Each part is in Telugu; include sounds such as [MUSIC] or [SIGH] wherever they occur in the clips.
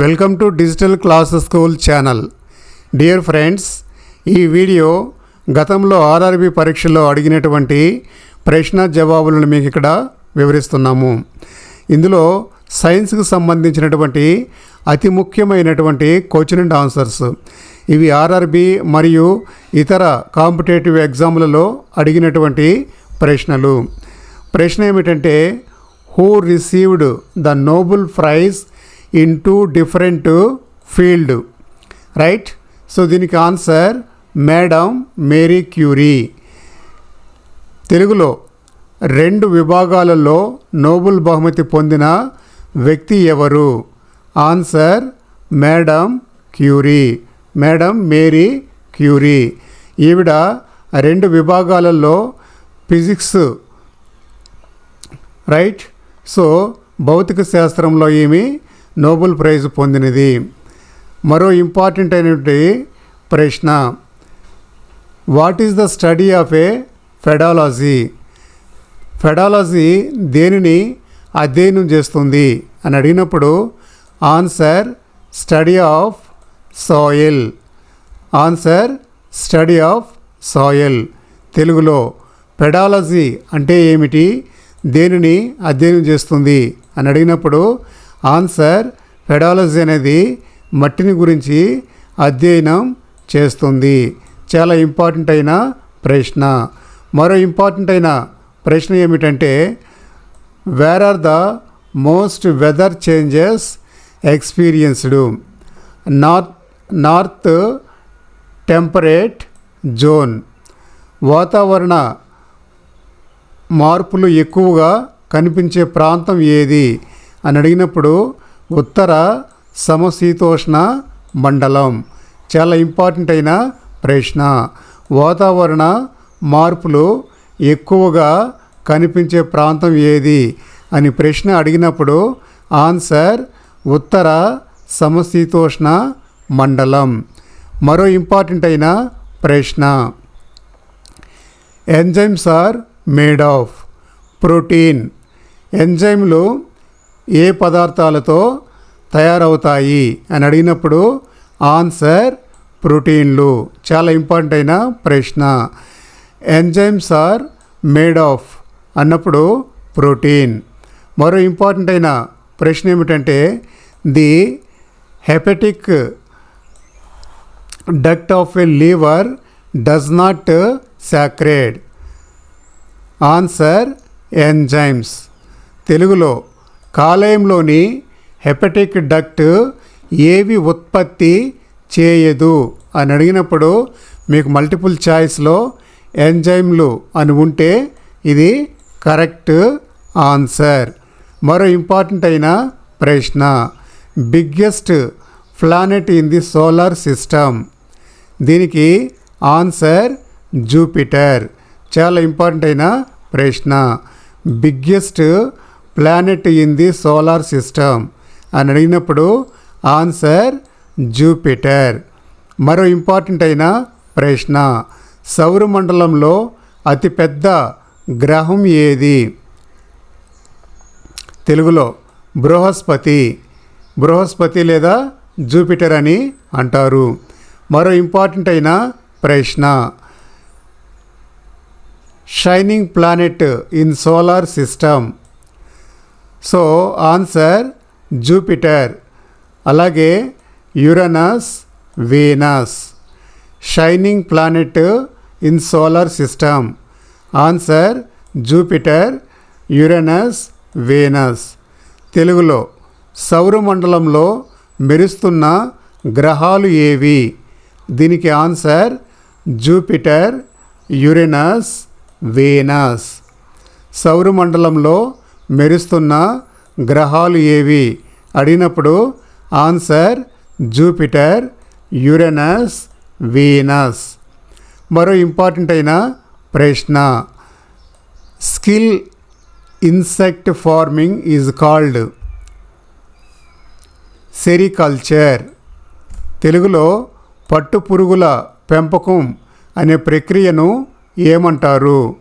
Welcome to digital class school channel. Dear friends ఈ వీడియో గతంలో ఆర్ఆర్బి పరీక్షల్లో అడిగినటువంటి ప్రశ్న జవాబులను మీకు ఇక్కడ వివరిస్తున్నాము. ఇందులో సైన్స్కి సంబంధించినటువంటి అతి ముఖ్యమైనటువంటి క్వశ్చన్ అండ్ ఆన్సర్స్ ఇవి ఆర్ఆర్బి మరియు ఇతర కాంపిటేటివ్ ఎగ్జామ్లలో అడిగినటువంటి ప్రశ్నలు. ప్రశ్న ఏమిటంటే who received the Nobel prize in two different field right so దీనికి ఆన్సర్ మేడం మేరీ క్యూరీ తెలుగులో రెండు విభాగాలలో నోబుల్ బహుమతి పొందిన వ్యక్తి ఎవరు? Answer madam Curie madam Marie Curie ఈవిడ రెండు విభాగాలలో ఫిజిక్స్ రైట్ సో భౌతిక శాస్త్రంలో ఏమి? నోబెల్ ప్రైజ్ పొందినది. మరో ఇంపార్టెంట్ అయినటువంటి ప్రశ్న what is the study of a pedology pedology దేనిని అధ్యయనం చేస్తుంది? అని అడిగినప్పుడు answer study of soil answer study of soil తెలుగులో పెడాలజీ అంటే ఏమిటి? దేనిని అధ్యయనం చేస్తుంది? అని అడిగినప్పుడు ఆన్సర్ పెడాలజీ అనేది మట్టిని గురించి అధ్యయనం చేస్తుంది. చాలా ఇంపార్టెంట్ అయిన ప్రశ్న. మరో ఇంపార్టెంట్ అయిన ప్రశ్న ఏమిటంటే where are the most weather changes experienced north north temperate zone వాతావరణ మార్పులు ఎక్కువగా కనిపించే ప్రాంతం ఏది? అని అడిగినప్పుడు ఉత్తర సమశీతోష్ణ మండలం చాలా ఇంపార్టెంట్ అయిన ప్రశ్న. వాతావరణ మార్పులు ఎక్కువగా కనిపించే ప్రాంతం ఏది? అని ప్రశ్న అడిగినప్పుడు ఆన్సర్ ఉత్తర సమశీతోష్ణ మండలం. మరో ఇంపార్టెంట్ అయిన ప్రశ్న. Enzymes are made of protein. ఎంజైమ్లు ఏ పదార్థాలతో తయారవుతాయి అని అడిగినప్పుడు ఆన్సర్ ప్రోటీన్లు. చాలా ఇంపార్టెంట్ అయిన ప్రశ్న. ఎంజైమ్స్ ఆర్ మేడ్ ఆఫ్ అన్నప్పుడు ప్రోటీన్. మరో ఇంపార్టెంట్ అయిన ప్రశ్న ఏమిటంటే the hepatic duct of a liver does not secreted. Answer enzymes. తెలుగులో కాలేయంలోని హెపటిక్ డక్ట్ ఏవి ఉత్పత్తి చేయదు అని అడిగినప్పుడు మీకు మల్టిపుల్ చాయిస్లో ఎంజైమ్లు అని ఉంటే ఇది కరెక్ట్ ఆన్సర్. మరో ఇంపార్టెంట్ అయిన ప్రశ్న. Biggest planet in the solar system. దీనికి ఆన్సర్ జూపిటర్. చాలా ఇంపార్టెంట్ అయిన ప్రశ్న. Biggest planet in the solar system అని అడిగినప్పుడు ఆన్సర్ జూపిటర్ మరో ఇంపార్టెంట్ అయిన ప్రశ్న సౌరమండలంలో అతిపెద్ద గ్రహం ఏది? తెలుగులో బృహస్పతి. బృహస్పతి లేదా జూపిటర్ అని అంటారు. మరో ఇంపార్టెంట్ అయిన ప్రశ్న shining planet in solar system so answer Jupiter అలాగే Uranus Venus shining planet in solar system answer Jupiter Uranus Venus తెలుగులో సౌరమండలంలో మెరుస్తున్న గ్రహాలు ఏవి? దీనికి ఆన్సర్ జూపిటర్ యురెనస్ వీనస్ సౌరమండలంలో మెరుస్తున్న గ్రహాలు ఏవి? అడిగినప్పుడు ఆన్సర్ జూపిటర్ యురెనస్ వీనస్. మరో ఇంపార్టెంట్ అయిన ప్రశ్న. Skill insect farming is called sericulture. తెలుగులో పట్టు పురుగుల పెంపకం అనే ప్రక్రియను ఏమంటారు?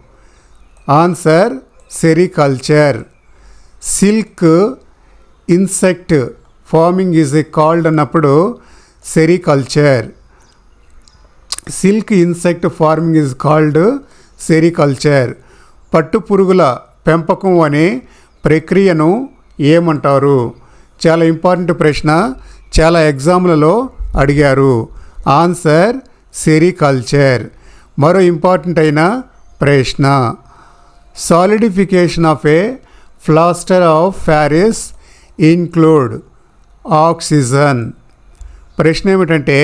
Answer sericulture. Silk insect farming is called అన్నప్పుడు sericulture. Silk insect farming is called sericulture. పట్టు పురుగుల పెంపకం అనే ప్రక్రియను ఏమంటారు? చాలా ఇంపార్టెంట్ ప్రశ్న చాలా ఎగ్జామ్లలో అడిగారు. Answer sericulture. మరో ఇంపార్టెంట్ అయిన ప్రశ్న. Solidification of a plaster of Paris include oxygen ప్రశ్న ఏమిటంటే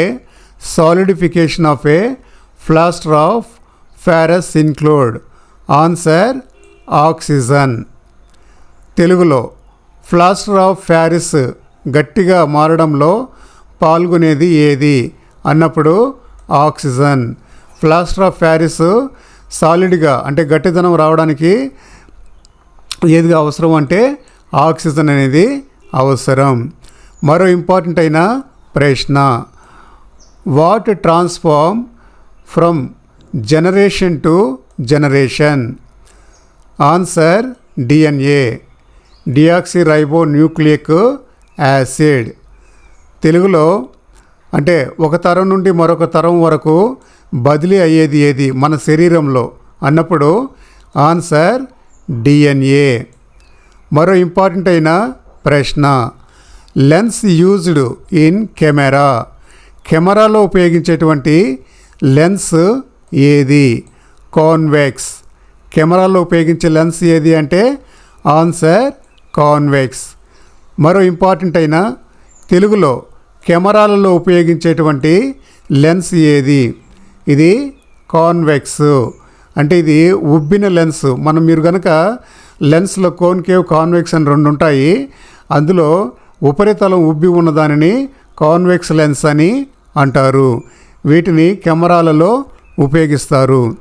solidification of a plaster of Paris include answer oxygen తెలుగులో ఫ్లాస్టర్ ఆఫ్ ప్యారిస్ గట్టిగా మారడంలో పాల్గొనేది ఏది? అన్నప్పుడు ఆక్సిజన్ ఫ్లాస్టర్ ఆఫ్ ప్యారిస్ సాలిడ్గా అంటే గట్టిదనం రావడానికి ఏది అవసరం అంటే ఆక్సిజన్ అనేది అవసరం. మరో ఇంపార్టెంట్ అయిన ప్రశ్న what transform from generation to generation? Answer DNA. Deoxyribo nucleic acid. తెలుగులో అంటే ఒక తరం నుండి మరొక తరం వరకు బదిలీ అయ్యేది ఏది మన శరీరంలో? అన్నప్పుడు ఆన్సర్ డిఎన్ఏ. మరో ఇంపార్టెంట్ అయిన ప్రశ్న. Lens used in camera. కెమెరాలో ఉపయోగించేటువంటి లెన్స్ ఏది? కాన్వెక్స్. కెమెరాలో ఉపయోగించే లెన్స్ ఏది అంటే ఆన్సర్ కాన్వెక్స్. మరో ఇంపార్టెంట్ అయిన తెలుగులో కెమెరాలలో ఉపయోగించేటువంటి లెన్స్ ఏది? ఇది కాన్వెక్స్. అంటే ఇది ఉబ్బిన లెన్స్. మనం మీరు కనుక లెన్స్లో కోన్కేవ్ కాన్వెక్స్ అని రెండు ఉంటాయి అందులో ఉపరితలం ఉబ్బి ఉన్న దానిని కాన్వెక్స్ లెన్స్ అని అంటారు. వీటిని కెమెరాలలో ఉపయోగిస్తారు.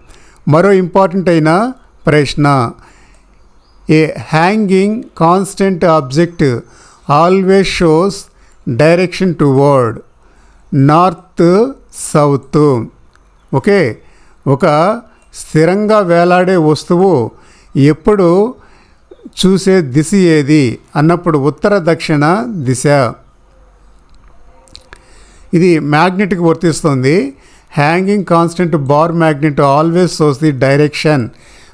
మరో ఇంపార్టెంట్ అయిన ప్రశ్న. A hanging constant object always shows direction toward north south. Okay? ఒక స్థిరంగా వేలాడే వస్తువు ఎప్పుడు చూసే దిశ ఏది? అన్నప్పుడు ఉత్తర దక్షిణ దిశ. ఇది మ్యాగ్నెట్కి వర్తిస్తుంది. Hanging constant bar magnet always shows the direction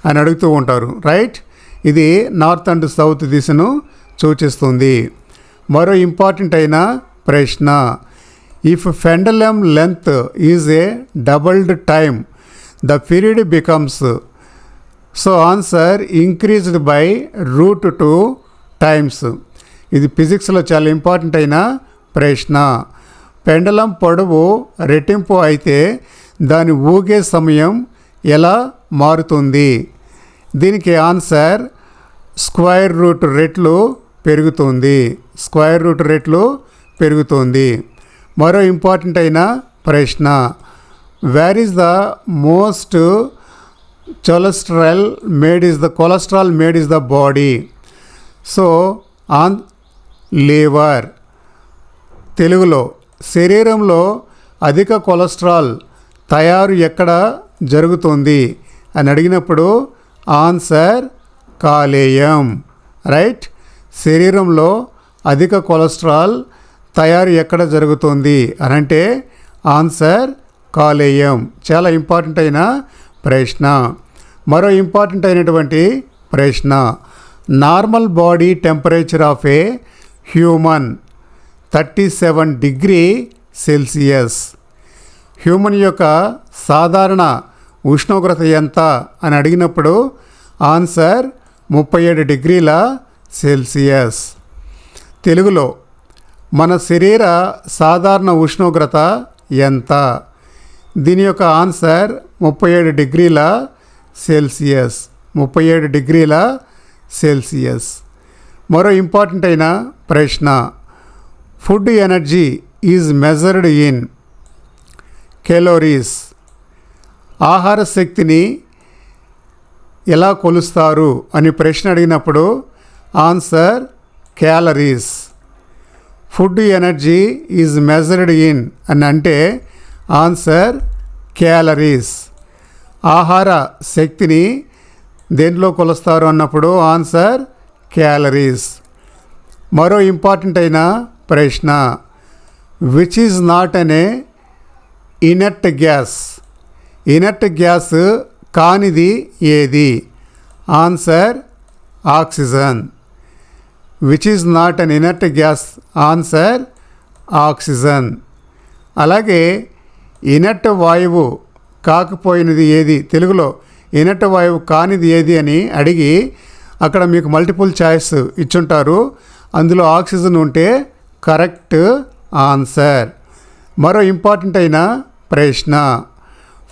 అని అడుగుతూ ఉంటారు. రైట్? ఇది నార్త్ అండ్ సౌత్ దిశను సూచిస్తుంది. మరో ఇంపార్టెంట్ అయిన ప్రశ్న. If pendulum length is a doubled time the period becomes so answer increased by root two times ఇది ఫిజిక్స్లో చాలా ఇంపార్టెంట్ అయిన ప్రశ్న. పెండలం పొడవు రెట్టింపు అయితే దాని ఊగే సమయం ఎలా మారుతుంది? దీనికి ఆన్సర్ స్క్వైర్ రూట్ రెట్లు పెరుగుతుంది. స్క్వైర్ రూట్ రెట్లు పెరుగుతుంది. మరో ఇంపార్టెంట్ అయిన ప్రశ్న. Where is the most cholesterol made is the cholesterol made is the body so on liver తెలుగులో శరీరంలో అధిక కొలెస్ట్రాల్ తయారు ఎక్కడ జరుగుతుంది? అని అడిగినప్పుడు ఆన్సర్ కాలేయం. రైట్ శరీరంలో అధిక కొలెస్ట్రాల్ తయారు ఎక్కడ జరుగుతుంది? అని అంటే ఆన్సర్ కాలేయం. చాలా ఇంపార్టెంట్ అయిన ప్రశ్న. మరో ఇంపార్టెంట్ అయినటువంటి ప్రశ్న. Normal body temperature of a human thirty seven degree Celsius human యొక్క సాధారణ ఉష్ణోగ్రత ఎంత అని అడిగినప్పుడు ఆన్సర్ ముప్పై ఏడు డిగ్రీల సెల్సియస్ తెలుగులో మన శరీర సాధారణ ఉష్ణోగ్రత ఎంత? దీని యొక్క ఆన్సర్ ముప్పై ఏడు డిగ్రీల సెల్సియస్. ముప్పై ఏడు డిగ్రీల సెల్సియస్. మరో ఇంపార్టెంట్ అయిన ప్రశ్న. Food energy is measured in calories. ఆహార శక్తిని ఎలా కొలుస్తారు అని ప్రశ్న అడిగినప్పుడు answer calories. Food energy is measured in అని అంటే ఆన్సర్ క్యాలరీస్. ఆహార శక్తిని దేంట్లో కొలుస్తారు అన్నప్పుడు ఆన్సర్ క్యాలరీస్. మరో ఇంపార్టెంట్ అయిన ప్రశ్న విచ్ ఈజ్ నాట్ అనే ఇనర్ట్ గ్యాస్ ఇనర్ట్ గ్యాస్ కానిది ఏది? Answer oxygen. Which is not an inert gas answer oxygen. అలాగే ఇనర్ట్ వాయువు కాకపోయినది ఏది? తెలుగులో ఇనర్ట్ వాయువు కానిది ఏది అని అడిగి అక్కడ మీకు మల్టిపుల్ చాయిస్ ఇచ్చుంటారు. అందులో ఆక్సిజన్ ఉంటే కరెక్ట్ ఆన్సర్. మరో ఇంపార్టెంట్ అయిన ప్రశ్న.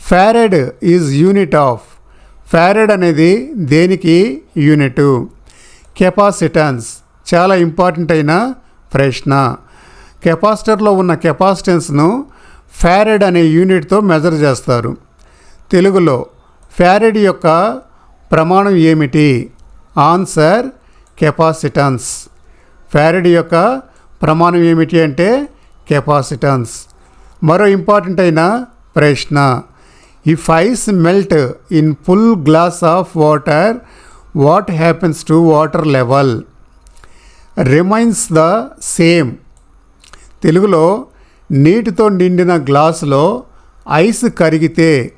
Farad is unit of. Farad అనేది దేనికి? యూనిట్. కెపాసిటన్స్. చాలా ఇంపార్టెంట్ అయిన ప్రశ్న. కెపాసిటర్లో ఉన్న కెపాసిటెన్స్ను ఫ్యారెడ్ అనే యూనిట్తో మెజర్ చేస్తారు. తెలుగులో ఫ్యారెడ్ యొక్క ప్రమాణం ఏమిటి? Answer capacitance. ఫారెడ్ యొక్క ప్రమాణం ఏమిటి అంటే కెపాసిటన్స్. మరో ఇంపార్టెంట్ అయిన ప్రశ్న. If ice melt in full glass of water what happens to water level remains the same తెలుగులో నీటితో నిండిన గ్లాసులో ఐస్ కరిగితే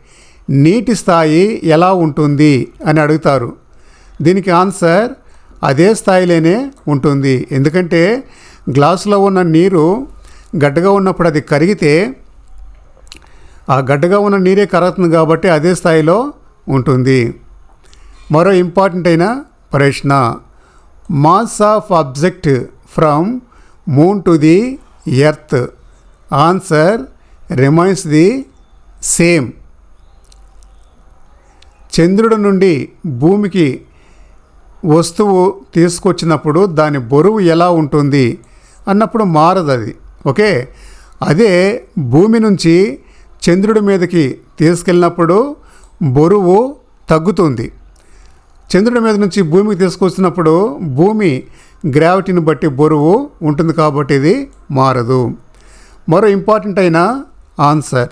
నీటి స్థాయి ఎలా ఉంటుంది అని అడుగుతారు. దీనికి ఆన్సర్ అదే స్థాయిలోనే ఉంటుంది. ఎందుకంటే గ్లాసులో ఉన్న నీరు గడ్డగా ఉన్నప్పుడు అది కరిగితే ఆ గడ్డగా ఉన్న నీరే కరుగుతుంది కాబట్టి అదే స్థాయిలో ఉంటుంది. మరో ఇంపార్టెంట్ అయిన ప్రశ్న mass of object from moon to the earth answer remains the same. చంద్రుడి నుండి భూమికి వస్తువు తీసుకొచ్చినప్పుడు దాని బరువు ఎలా ఉంటుంది అన్నప్పుడు మారదు అది ఓకే? అదే భూమి నుంచి చంద్రుడి మీదకి తీసుకెళ్ళినప్పుడు బరువు తగ్గుతుంది. చంద్రుడి మీద నుంచి భూమికి తీసుకొచ్చినప్పుడు భూమి గ్రావిటీని బట్టి బరువు ఉంటుంది కాబట్టి ఇది మారదు. మరో ఇంపార్టెంట్ అయిన answer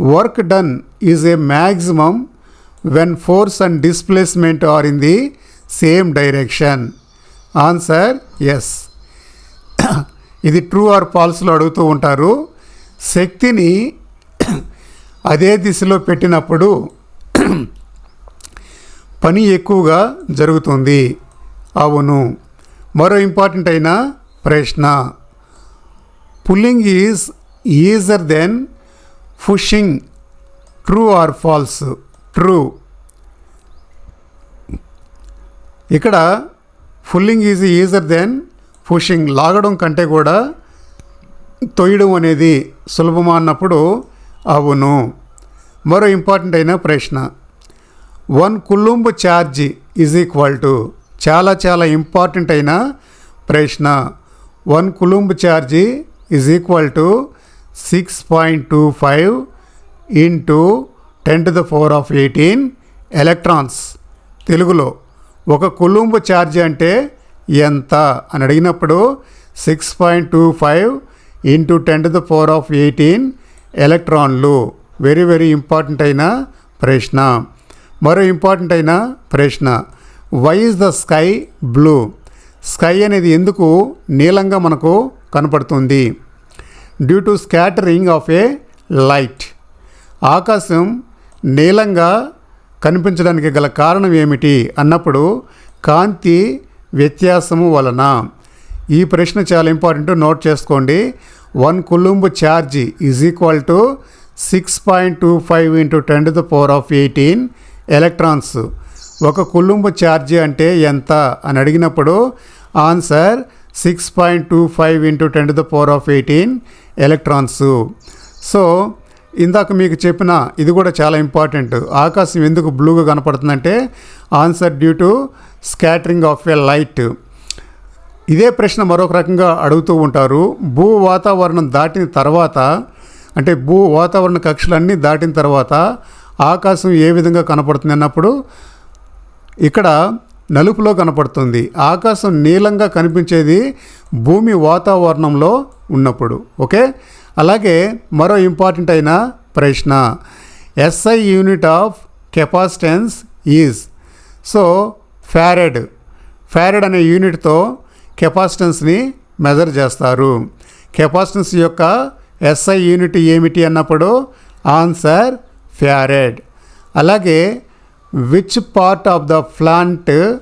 work done is a maximum when force and displacement are in the same direction answer yes ఇది ట్రూ ఆర్ ఫాల్స్లో అడుగుతూ ఉంటారు. శక్తిని [COUGHS] అదే దిశలో పెట్టినప్పుడు [COUGHS] పని ఎక్కువగా జరుగుతుంది. అవును. మరో ఇంపార్టెంట్ అయిన ప్రశ్న. Pulling is easier than pushing true or false true ఇక్కడ pulling is easier than pushing లాగడం కంటే కూడా తొయ్యడం అనేది సులభమా అన్నప్పుడు అవును. మరో ఇంపార్టెంట్ అయిన ప్రశ్న. One coulomb charge is equal to చాలా చాలా ఇంపార్టెంట్ అయిన ప్రశ్న. One coulomb charge is equal to six point two five into ten to the four of eighteen electrons తెలుగులో ఒక కులుంబు ఛార్జ్ అంటే ఎంత అని అడిగినప్పుడు six point two five into ten to the four of eighteen ఎలక్ట్రాన్లు వెరీ వెరీ ఇంపార్టెంట్ అయిన ప్రశ్న. మరో ఇంపార్టెంట్ అయిన ప్రశ్న. Why is the sky blue sky అనేది ఎందుకు నీలంగా మనకు కనపడుతుంది. Due to scattering of a light ఆకాశం నీలంగా కనిపించడానికి గల కారణం ఏమిటి అన్నప్పుడు కాంతి వ్యత్యాసము వలన. ఈ ప్రశ్న చాలా ఇంపార్టెంట్ నోట్ చేసుకోండి. One coulomb charge is equal to six point two five into ten to the power of eighteen electrons ఒక కులుంబ్ ఛార్జ్ అంటే ఎంత అని అడిగినప్పుడు answer six point two five into ten to the power of eighteen electrons so ఇందాక మీకు చెప్పిన ఇది కూడా చాలా ఇంపార్టెంట్ ఆకాశం ఎందుకు బ్లూగా కనపడుతుందంటే answer due to scattering of a light ఇదే ప్రశ్న మరొక రకంగా అడుగుతూ ఉంటారు. భూ వాతావరణం దాటిన తర్వాత అంటే భూ వాతావరణ కక్షలన్నీ దాటిన తర్వాత ఆకాశం ఏ విధంగా కనపడుతుంది అన్నప్పుడు ఇక్కడ నలుపులో కనపడుతుంది. ఆకాశం నీలంగా కనిపించేది భూమి వాతావరణంలో ఉన్నప్పుడు. ఓకే? అలాగే మరో ఇంపార్టెంట్ అయిన ప్రశ్న. SI unit of capacitance is so farad farad అనే యూనిట్తో కెపాసిటెన్స్ని మెజర్ చేస్తారు. కెపాసిటెన్స్ యొక్క ఎస్ఐ యూనిట్ ఏమిటి అన్నప్పుడు? ఆన్సర్ ఫ్యారెడ్ అలాగే which part of the plant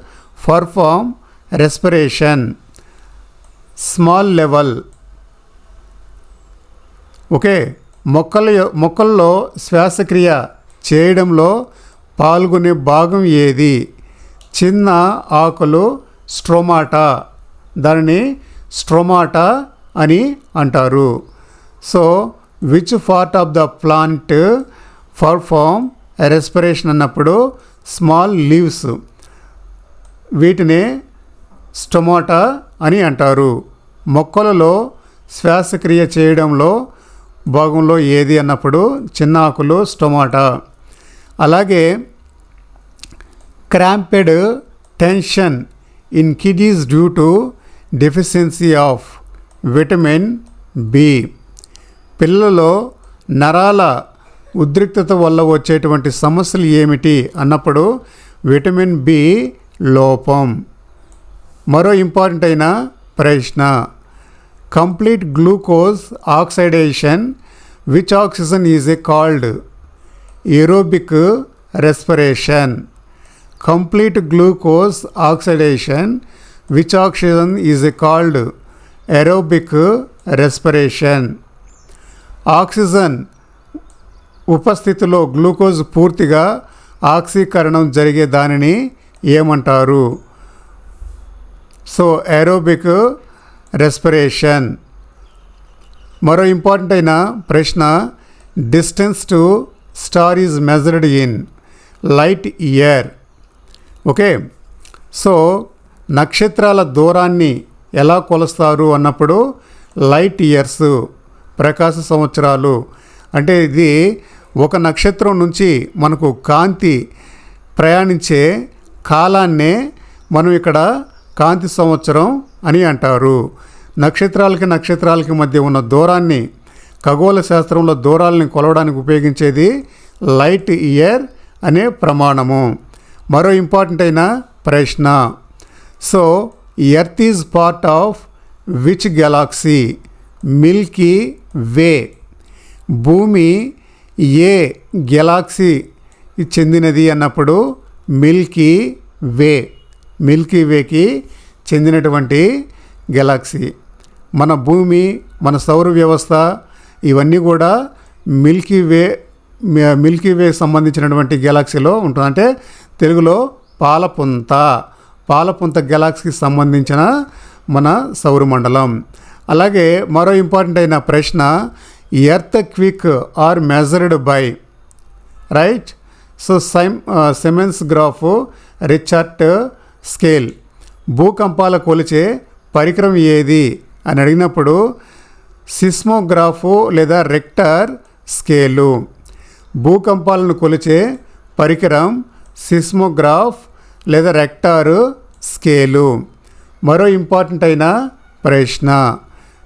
perform respiration small level okay మొక్కల మొక్కల్లో శ్వాసక్రియ చేయడంలో పాల్గొనే భాగం ఏది? చిన్న ఆకులు స్ట్రోమాటా. దానిని స్ట్రోమాటా అని అంటారు. So which part of the plant perform respiration అన్నప్పుడు స్మాల్ లీవ్స్ వీటిని స్టొమాటా అని అంటారు. మొక్కలలో శ్వాసక్రియ చేయడంలో భాగంలో ఏది అన్నప్పుడు చిన్న ఆకులు స్టొమాటా అలాగే cramped tension in kiddies due to deficiency of vitamin B పిల్లలలో నరాల ఉద్రిక్తత వల్ల వచ్చేటువంటి సమస్యలు ఏమిటి అన్నప్పుడు విటమిన్ బి లోపం. మరో ఇంపార్టెంట్ అయిన ప్రశ్న. Complete glucose oxidation which oxygen is a called aerobic respiration. Complete glucose oxidation which oxygen is a called aerobic respiration. Oxygen ఉపస్థితిలో glucose పూర్తిగా ఆక్సీకరణం జరిగే దానిని ఏమంటారు? సో ఏరోబిక్ రెస్పిరేషన్ మరో ఇంపార్టెంట్ అయిన ప్రశ్న distance to star is measured in light year okay so నక్షత్రాల దూరాన్ని ఎలా కొలుస్తారు అన్నప్పుడు లైట్ ఇయర్స్ ప్రకాశ సంవత్సరాలు. అంటే ఇది ఒక నక్షత్రం నుంచి మనకు కాంతి ప్రయాణించే కాలాన్నే మనం ఇక్కడ కాంతి సంవత్సరం అని అంటారు. నక్షత్రాలకి నక్షత్రాలకి మధ్య ఉన్న దూరాన్ని ఖగోళ శాస్త్రంలో దూరాలని కొలవడానికి ఉపయోగించేది లైట్ ఇయర్ అనే ప్రమాణము. మరో ఇంపార్టెంట్ అయిన ప్రశ్న. So earth is part of which galaxy? Milky way. భూమి ఏ గెలాక్సీ చెందినది అన్నప్పుడు మిల్కీ వే మిల్కీ వేకి చెందినటువంటి గెలాక్సీ. మన భూమి మన సౌర వ్యవస్థ ఇవన్నీ కూడా మిల్కీ వే మిల్కీ వే సంబంధించినటువంటి గెలాక్సీలో ఉంటుంది. అంటే తెలుగులో పాలపుంత పాలపుంత గెలాక్సీకి సంబంధించిన మన సౌరమండలం. అలాగే మరో ఇంపార్టెంట్ అయిన ప్రశ్న earthquake are measured by right so seismograph Richter scale భూకంపాల కొలిచే పరికరం ఏది? అని అడిగినప్పుడు సిస్మోగ్రాఫు లేదా రెక్టర్ స్కేలు భూకంపాలను కొలిచే పరికరం సిస్మోగ్రాఫ్ లేదా రెక్టార్ స్కేలు మరో ఇంపార్టెంట్ అయిన ప్రశ్న.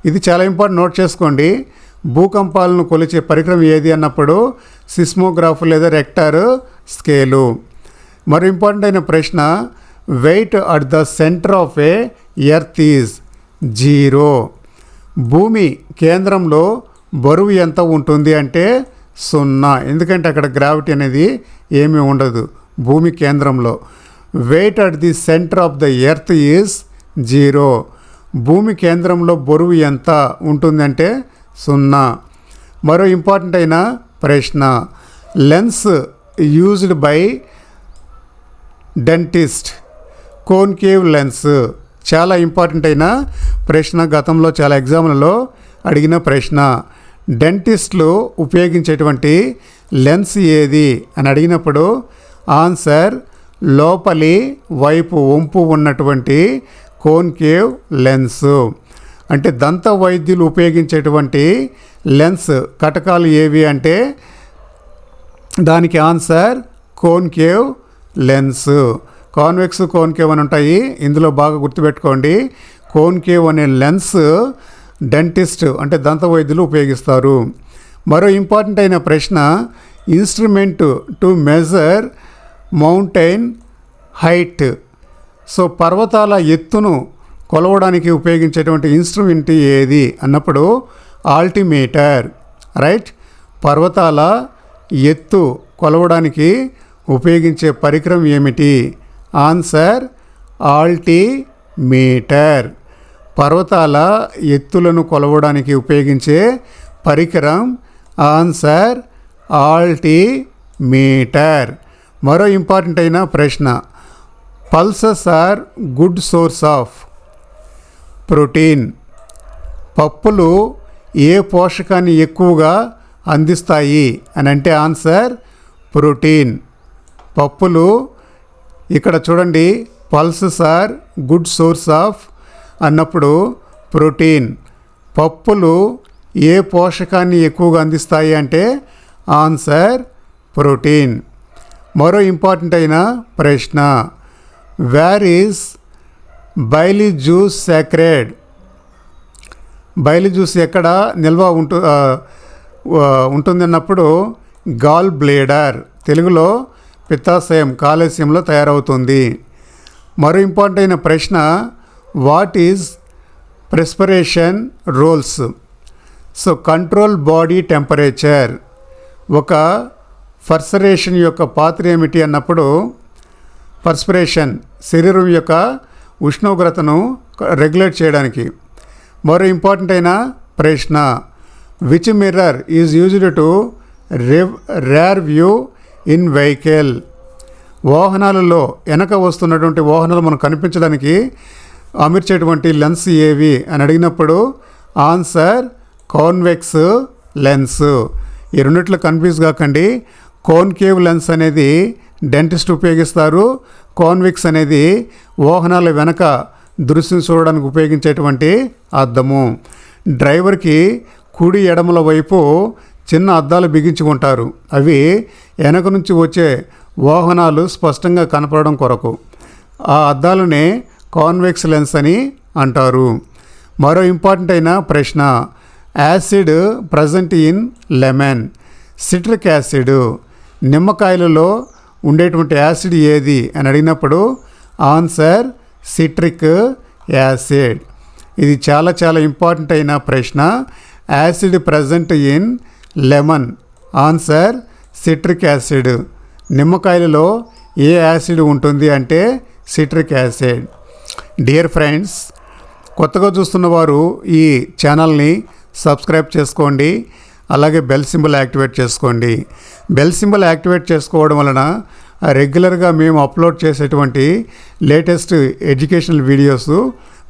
ఇది చాలా ఇంపార్టెంట్ నోట్ చేసుకోండి. భూకంపాలను కొలిచే పరికరం ఏది అన్నప్పుడు సిస్మోగ్రాఫ్ లేదా రెక్టార్ స్కేలు. మరో ఇంపార్టెంట్ అయిన ప్రశ్న weight at the centre of a earth is zero. భూమి కేంద్రంలో బరువు ఎంత ఉంటుంది అంటే సున్నా. ఎందుకంటే అక్కడ గ్రావిటీ అనేది ఏమీ ఉండదు భూమి కేంద్రంలో. Weight at the centre of the earth is zero. భూమి కేంద్రంలో బరువు ఎంత ఉంటుందంటే సున్నా. మరో ఇంపార్టెంట్ అయిన ప్రశ్న. Lens used by dentist concave lens చాలా ఇంపార్టెంట్ అయిన ప్రశ్న. గతంలో చాలా ఎగ్జామ్లలో అడిగిన ప్రశ్న. డెంటిస్ట్లు ఉపయోగించేటువంటి లెన్స్ ఏది? అని అడిగినప్పుడు ఆన్సర్ లోపలి వైపు వంపు ఉన్నటువంటి కోన్కేవ్ లెన్సు అంటే దంత వైద్యులు ఉపయోగించేటువంటి లెన్స్ కటకాలు ఏవి అంటే దానికి answer concave lens. Convex concave అని ఉంటాయి. ఇందులో బాగా గుర్తుపెట్టుకోండి. కోన్కేవ్ అనే లెన్స్ డెంటిస్ట్ అంటే దంత వైద్యులు ఉపయోగిస్తారు. మరో ఇంపార్టెంట్ అయిన ప్రశ్న instrument to measure mountain height. So పర్వతాల ఎత్తును కొలవడానికి ఉపయోగించేటువంటి ఇన్స్ట్రుమెంట్ ఏది అన్నప్పుడు ఆల్టిమీటర్ రైట్? పర్వతాల ఎత్తు కొలవడానికి ఉపయోగించే పరికరం ఏమిటి? Answer altimeter. పర్వతాల ఎత్తులను కొలవడానికి ఉపయోగించే పరికరం ఆన్సర్ ఆల్టిమీటర్. మరో ఇంపార్టెంట్ అయిన ప్రశ్న. Pulses are good source of protein. పప్పులు ఏ పోషకాన్ని ఎక్కువగా అందిస్తాయి అని అంటే ఆన్సర్ ప్రోటీన్. పప్పులు ఇక్కడ చూడండి pulses are good source of అన్నప్పుడు ప్రోటీన్. పప్పులు ఏ పోషకాన్ని ఎక్కువగా అందిస్తాయి అంటే ఆన్సర్ ప్రోటీన్. మరో ఇంపార్టెంట్ అయిన ప్రశ్న where is bile juice secreted. Bile juice ఎక్కడ నిల్వ ఉంటు ఉంటుందన్నప్పుడు గాల్ బ్లేడర్ తెలుగులో పిత్తాశయం కాలేశ్యంలో తయారవుతుంది. మరో ఇంపార్టెంట్ అయిన ప్రశ్న what is perspiration roles? So control body temperature. ఒక ఫర్సరేషన్ యొక్క పాత్ర ఏమిటి అన్నప్పుడు పర్స్పిరేషన్ శరీరం యొక్క ఉష్ణోగ్రతను రెగ్యులేట్ చేయడానికి. మరో ఇంపార్టెంట్ అయిన ప్రశ్న which mirror is used to Rev rear view in vehicle వాహనాలలో వెనక వస్తున్నటువంటి వాహనాలు మనకు కనిపించడానికి అమర్చేటువంటి లెన్స్ ఏవి అని అడిగినప్పుడు ఆన్సర్ కాన్వెక్స్ లెన్స్ ఈ రెండిట్లో కన్ఫ్యూజ్ కాకండి. కోన్కేవ్ లెన్స్ అనేది డెంటిస్ట్ ఉపయోగిస్తారు. కాన్వెక్స్ అనేది వాహనాల వెనక దృశ్యం చూడడానికి ఉపయోగించేటువంటి అద్దము. డ్రైవర్కి కుడి ఎడమల వైపు చిన్న అద్దాలు బిగించి ఉంటారు అవి వెనక నుంచి వచ్చే వాహనాలు స్పష్టంగా కనపడడం కొరకు. ఆ అద్దాలనే కాన్వెక్స్ లెన్స్ అని అంటారు. మరో ఇంపార్టెంట్ అయిన ప్రశ్న acid present in lemon. Citric acid నిమ్మకాయలలో ఉండేటువంటి యాసిడ్ ఏది అని అడిగినప్పుడు ఆన్సర్ సిట్రిక్ యాసిడ్. ఇది చాలా చాలా ఇంపార్టెంట్ అయిన ప్రశ్న. Acid present in lemon. Answer citric acid. నిమ్మకాయలలో ఏ యాసిడ్ ఉంటుంది అంటే సిట్రిక్ యాసిడ్. డియర్ ఫ్రెండ్స్ కొత్తగా చూస్తున్న వారు ఈ ఛానల్ని సబ్స్క్రైబ్ చేసుకోండి. అలాగే బెల్ సింబల్ యాక్టివేట్ చేసుకోండి. బెల్ సింబల్ యాక్టివేట్ చేసుకోవడం వలన రెగ్యులర్గా మేము అప్లోడ్ చేసేటువంటి లేటెస్ట్ ఎడ్యుకేషనల్ వీడియోస్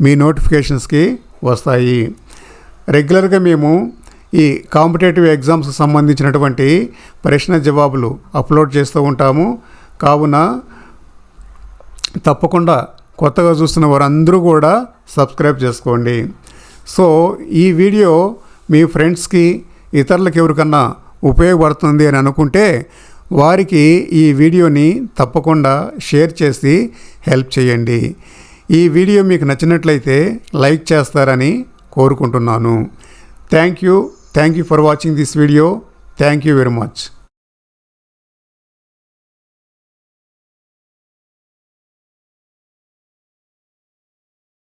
మీ నోటిఫికేషన్స్కి వస్తాయి. రెగ్యులర్గా మేము ఈ కాంపిటేటివ్ ఎగ్జామ్స్కి సంబంధించినటువంటి ప్రశ్న జవాబులు అప్లోడ్ చేస్తూ ఉంటాము. కావున తప్పకుండా కొత్తగా చూస్తున్న వారందరూ కూడా సబ్స్క్రైబ్ చేసుకోండి. సో ఈ వీడియో మీ ఫ్రెండ్స్కి ఇతరులకు ఎవరికన్నా ఉపయోగపడుతుంది అని అనుకుంటే వారికి ఈ వీడియోని తప్పకుండా షేర్ చేసి హెల్ప్ చేయండి. ఈ వీడియో మీకు నచ్చినట్లయితే లైక్ చేస్తారని కోరుకుంటున్నాను. Thank you. Thank you for watching this video. Thank you very much.